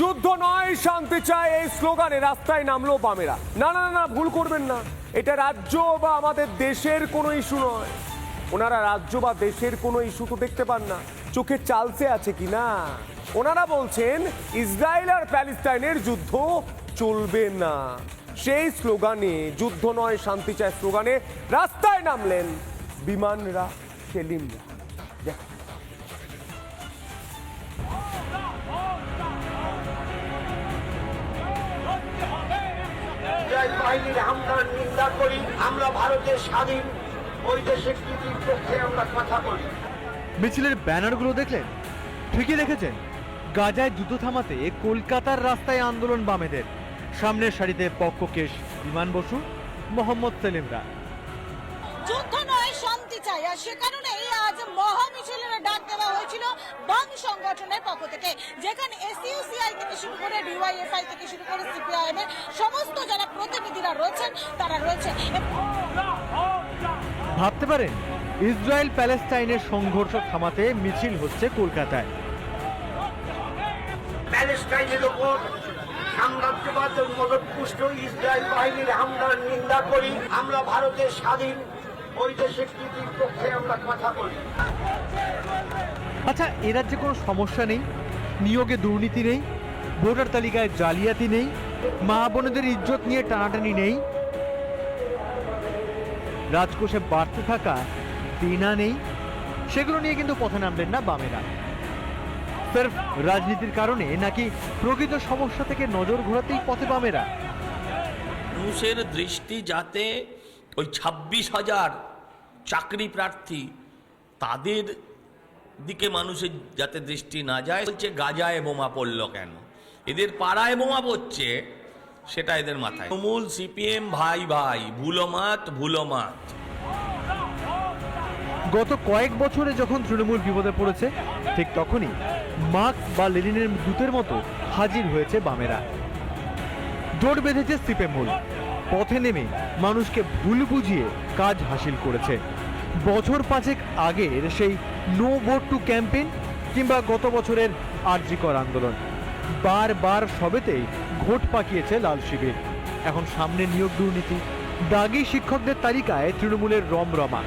যুদ্ধ নয় শান্তি চায় এই স্লোগানে রাস্তায় নামলো বামেরা। না না না, ভুল করবেন না। এটা রাজ্য বা আমাদের দেশের কোনো ইস্যু নয়। ওনারা রাজ্য বা দেশের কোনো ইস্যু তো দেখতে পান না। চোখে চালসে আছে কি না? ওনারা বলছেন ইসরায়েল আর প্যালেস্টাইনের যুদ্ধ চলবে না। সেই স্লোগানে যুদ্ধ নয় শান্তি চায় স্লোগানে রাস্তায় নামলেন বিমানরা সেলিমরা। দেখো ইসরায়েল বাহিনীর হামলার নিন্দা করি। আমরা ভারতের স্বাধীন বৈদেশিক নীতির পক্ষে আমরা কথা বলি। মিছিলের ব্যানারগুলো দেখলেন? ঠিকই দেখেছেন। গাজায় দ্রুত থামাতে কলকাতার রাস্তায় আন্দোলন বামেদের। সামনের সারিতে পক্ষকেশ বিমান বসু মোহাম্মদ সেলিমরা। আর সে কারণেই আজ মহা মিছিলের ডাক দেওয়া হয়েছিল বাম সংগঠনের পক্ষ থেকে যেখানে এসইউসিআই থেকে শুরু করে ডিওয়াইএফআই থেকে শুরু করে সিপিআইএম এর সমস্ত যারা প্রতিনিধিরা রয়েছেন তারা রয়েছেন। ভাবতে পারেন ইসরায়েল প্যালেস্টাইনের সংঘর্ষ থামাতে মিছিল হচ্ছে কলকাতায়। প্যালেস্টাইনের ওপর সাম্রাজ্যবাদ মদতপুষ্ট ইসরায়েল বাহিনীর হামলার নিন্দা করি আমরা ভারতের স্বাধীন ওই দেশের কৃতির পক্ষে আমরা কথা বলি। আচ্ছা এ রাজ্যে কোনো সমস্যা নেই? নিয়োগে দুর্নীতি নেই? ভোটার তালিকায় জালিয়াতি নেই? মা বোনেদের ইজ্জত নিয়ে টানাটানি নেই? রাজকোষে বাড়তে থাকা দেনা নেই? সেগুলো নিয়ে কিন্তু পথে নামলেন না বামেরা। সির্ফ রাজনীতির কারণে নাকি প্রকৃত সমস্যা থেকে নজর ঘোরাতেই পথে বামেরা? মানুষের দৃষ্টি যাতে ওই ছাব্বিশ হাজার চাকরি প্রার্থী তাদের দিকে মানুষের যাতে দৃষ্টি না যায়, বলছে গাজায় বোমা পড়ল কেন? এদের পাড়ায় বোমা পড়ছে, সেটা এদের মাথায়। তৃণমূল, সিপিএম, ভাই ভাই, ভুলমাত ভুলমাত। গত কয়েক বছরে যখন তৃণমূল বিপদে পড়েছে, ঠিক তখনই মার্কস বা লেনিনের দূতের মতো হাজির হয়েছে বামেরা। জোট বেঁধেছে সিপেমুল পথে নেমে মানুষকে ভুল বুঝিয়ে কাজ হাসিল করেছে। বছর পাঁচেক আগের সেই নো ভোট টু ক্যাম্পেইন কিংবা গত বছরের আরজিকর আন্দোলন। বারবার সবেতেই ঘোট পাকিয়েছে লাল শিবির। এখন সামনে নিয়োগ দুর্নীতি। দাগি শিক্ষকদের তালিকায় তৃণমূলের রমরমা।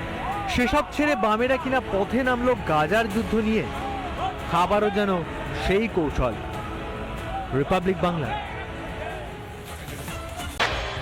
সেসব ছেড়ে বামেরা কিনা পথে নামলো গাজার যুদ্ধ নিয়ে। খাবারও যেন সেই কৌশল। রিপাবলিক বাংলা।